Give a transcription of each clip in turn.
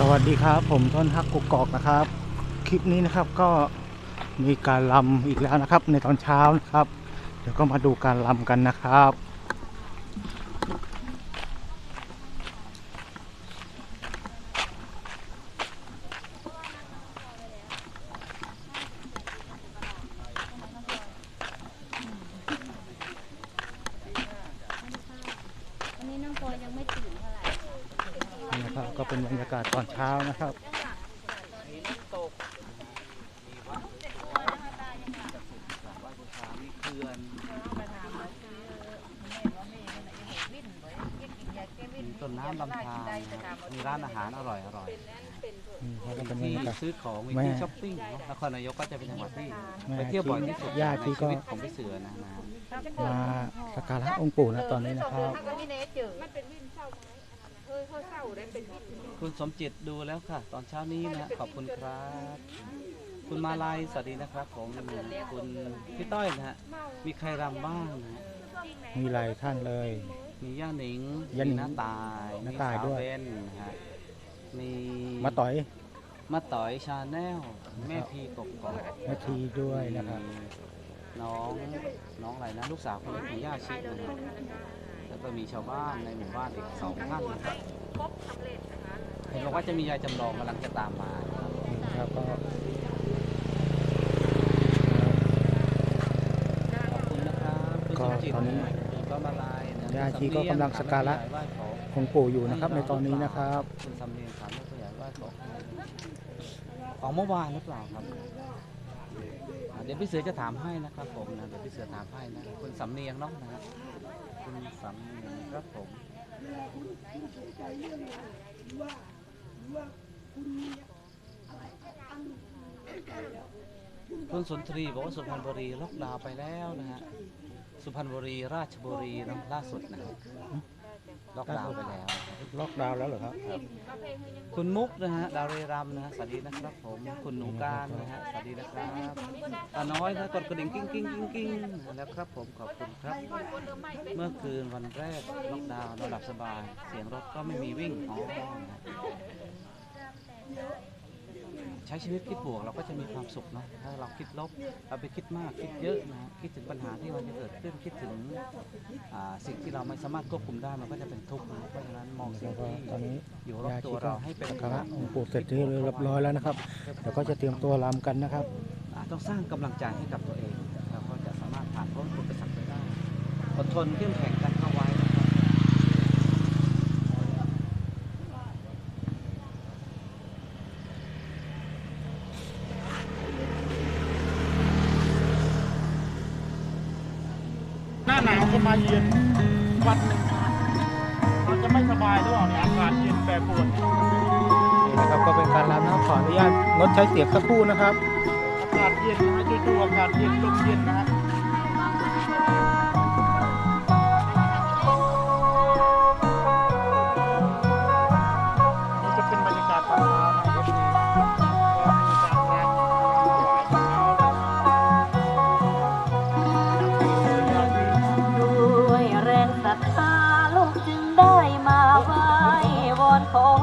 สวัสดีครับ ผมต้นฮักกุกกอกนะครับ คลิปนี้นะครับก็มีการลำอีกแล้วนะครับ ในตอนเช้านะครับ เดี๋ยวก็มาดูการลำกันนะครับ วันนี้น้องพลอยยังไม่ตื่นเท่าไหร่ นี่นะครับก็ เป็นบรรยากาศตอนเช้านะครับมีต้นน้ำลำธารนะครับมีร้านอาหารอร่อยอร่อยนี่เขาก็เป็นบรที่รยากาศซื้อของมีแม่ที่ช้อปปิ้งเนอะนครนายกก็จะเป็นจังหวัดที่แม่ไปเที่ยวบ่อยที่สุดญาติในที่ก็ชีวิตของพี่เสือนะนะมาสักการะองค์ปู่นะตอนนี้นะครับ คุณสมจิตดูแล้วค่ะ ตอนเช้านี้นะ ขอบคุณครับ คุณมาลายสวัสดีนะครับผมคุณพี่ต้อยนะฮะมีใครรำบ้างนะฮะมีหลายท่านเลย มีย่าหนิงย่าหนิงมีน้าตายน้ามีตายสาวด้วย เบนนะฮะมีมาต่อยมาต่อยชาแนลแม่พีกบกอก นาทีด้วยนะครับ น้องน้องอะไรนะลูกสาวคนเล็กของย่าชินะครับ แล้วก็มีชาวบ้านในหมู่บ้านอีกสองท่านนะครับเห็นบอกว่าจะมียายจำลองกำลังจะตามมานะครับนี่นะครับก็ขอบคุณนะครับคุณก็สมจิตตอนนี้คุณก็มาลายนะย่าชีก็กำลังสักการะไหว้ขอองค์ปู่อยู่นะครับ ในตอนนี้นะครับคุณสำเนียงถามว่าผู้ใหญ่ไหว้ขอของเมื่อวานหรือเปล่าครับอ่าเดี๋ยวพี่เสือจะถามให้นะครับผมนะเดี๋ยวพี่เสือถามให้นะคุณสำเนียงเนาะนะฮะ คุณสำเนียงครับผมคุณสุนทรีบอกว่าสุพรรณบุรีล็อกดาวน์ไปแล้วนะฮะสุพรรณบุรีราชบุรีนะล่าสุดนะครับ ล็อกดาวน์ไปแล้ว ล็อกดาวน์แล้วเหรอครับ คุณมุกนะฮะดาวเรรัมนะฮะสวัสดีนะครับผม คุณหนูการนะฮะสวัสดีนะครับตาน้อยนะกดกระดิ่งกิ้งกิ้งกิ้งกิ้งนะครับผมขอบคุณครับ เมื่อคืนวันแรกล็อกดาวน์เราหลับสบาย เสียงรถก็ไม่มีวิ่งอ๋อนะ ใช้ชีวิตคิดบวกเราก็จะมีความสุขเนาะถ้าเราคิดลบเราไปคิดมากคิดเยอะนะคิดถึงปัญหาที่มันจะเกิดขึ้นคิดถึงอ่าสิ่งที่เราไม่สามารถควบคุมได้มันก็จะเป็นทุกข์นะเพราะฉะนั้นมองสิ่แล้งวก็ที่ตอนนี้อยู่รอบญาตัชีวก็เราให้เป็นสักการะองค์ปู่เสร็จที่เรียบร้อยแล้วนะครับเดี๋ยวก็จะเตรียมตัวลำกันนะครับอ่าต้องสร้างกำลังใจให้กับตัวเองเราก็จะสามารถผ่านพ้นอุปสรรคไปได้อดทนเข้มแข็งกันเข้าไว้นะครับ หน้าหนาวก็มา เย็นวันหนึ่งเราจะไม่สบายหรือเปล่าเนี่ยอากาศเย็นแปรปรวนนี่นะครับก็เป็นการรับนะครับขออนุญาตงดใช้เสียงสักครู่นะครับ อากาศเย็นนะฮะจู่ๆอากาศเย็นลมเย็นนะฮะ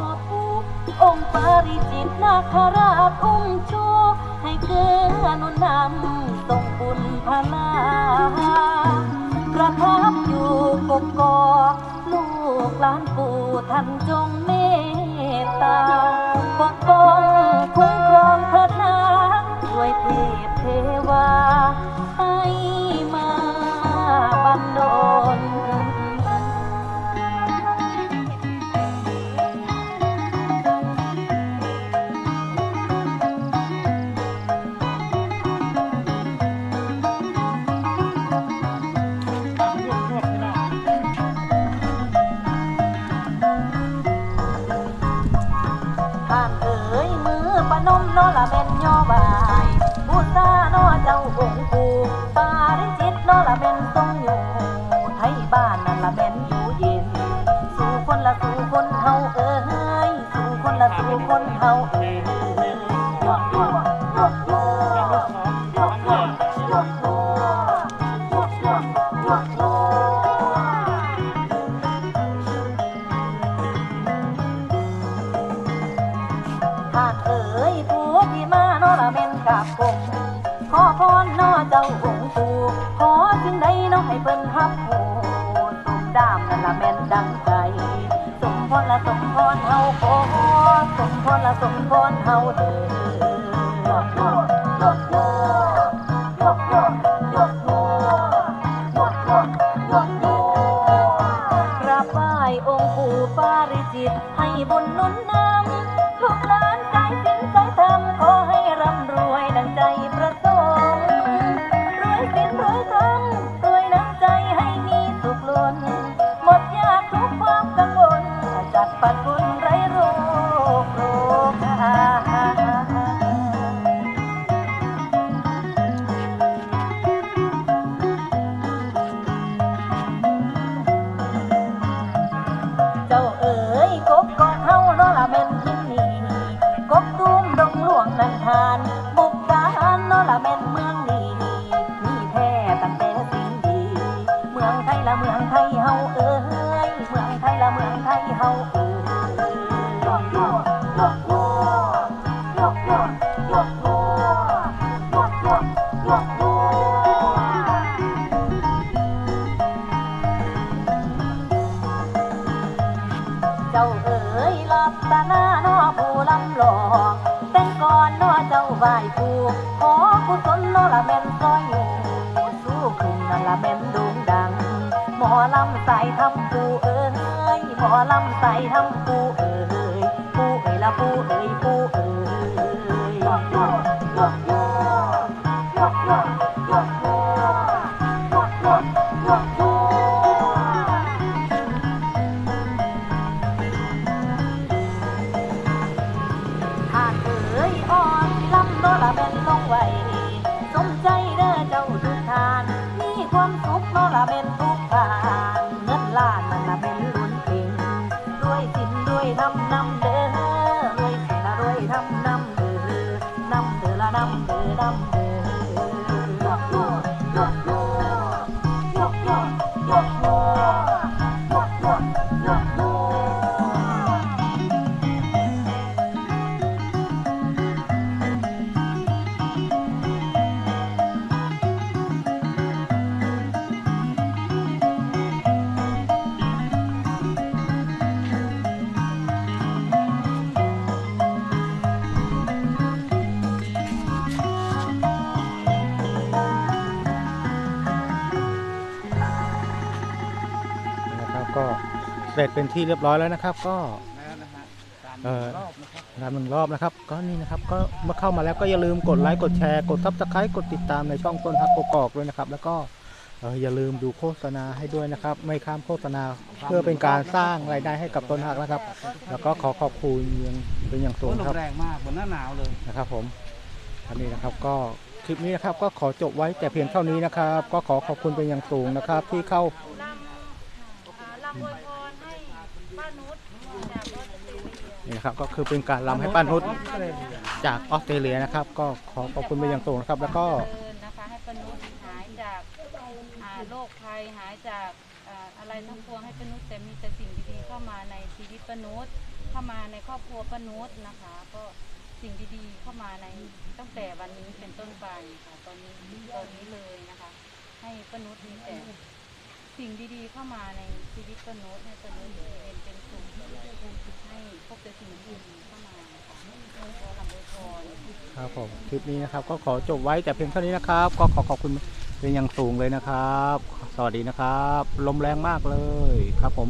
อนขอปู่องค์ปาริจิตนาคราชอุ้มชูให้เกื้อนุนนำส่งบุญพลาประทับอยู่กกอกลูกหลานปู่ท่านจงเมตตาปกป้อง องค์ปู่ปาริจิตนอละเป็น นั่นละแม่นดังใจสมพรละสมพรเฮาขอสมพรละสมพรเฮาเถิด้อดยกโยอดยกโยอดยกโยอดยกโยยกโยยกโยกราบไหว้องค์ปู่ปาริจิตให้บุญนุนนำลูกหลาน ทานบุกดาหารนาะละเป็นเมืองดีมีแท้ตั้งแต่สิ่งดี เมืองไทยละเมืองไทยเฮาเอ้ยเมืองไทยละเมืองไทยเฮาเอ้ยยกโยยกโยยกโยยกโยยกยกโยเลนอละแม่นซอยอยสู้ขึ้นนั่นละแม่นด่งดัง หมอลำใส่ทำปูเอ้ยหมอลำใส่ทำปู สินรว เสร็จเป็นที่เรียบร้อยแล้วนะครับ ก็แล้วนะฮะตามเอ่อรอบนะครับงานหนึ่งรอบนะครับ ก็นี่นะครับ ก็เมื่อเข้ามาแล้วก็อย่าลืมกดไลค์กดแชร์กดซับสไครต์กดติดตามในช่องต้นฮักกกอกด้วยนะครับ แล้วก็เอ่ออย่าลืมดูโฆษณาให้ด้วยนะครับ ไม่ข้ามโฆษณาเพื่อเป็นการสร้างรายได้ให้กับต้นฮักนะครับ แล้วก็ขอขอบคุณยังเป็นอย่างสูโอ้งลครัมบแรงมากบนหน้าหนาวเลยนะครับ ผมอันนี้นะครับก็คลิปนี้นะครับก็ขอจบไว้แต่เพียงเท่านี้นะครับ ก็ขอขอบคุณเป็นอย่างสูงนะครับ ที่เข้าลำอ่าลำอวยพรให้ป้านุชจากออสเตรเลีย นี่นะครับก็คือเป็นการรำให้ป้านุชจากออสเตรเลียนะครับ ก็ขอขอบคุณเป็นอย่างสูงนะครับ แล้วก็นะคะให้ปนุษหายจากอ่าโรคภัยหายจากอ่าอะไรทั้งปวงให้ปนุษแต่มีแต่สิ่งดีๆเข้ามาในชีวิตปนุษเข้ามาในครอบครัวปนุษนะคะ ก็สิ่งดีๆเข้ามาในตั้งแต่วันนี้เป็นต้นไปค่ะตอนนี้ตอนนี้เลยนะคะ ให้ปนุษมีแต่ สิ่งดีๆเข้ามาในชีวิตปนุษให้ปนุษเป็นเป็นสุขให้พบแต่สิ่งดีๆเข้ามาค่ะก็ลำอวยพรครับผมคลิปนี้นะครับ ก็ขอจบไว้แต่เพียงเท่านี้นะครับ ก็ขอขอบคุณเป็นอย่างสูงเลยนะครับ สวัสดีนะครับ ลมแรงมากเลยครับผม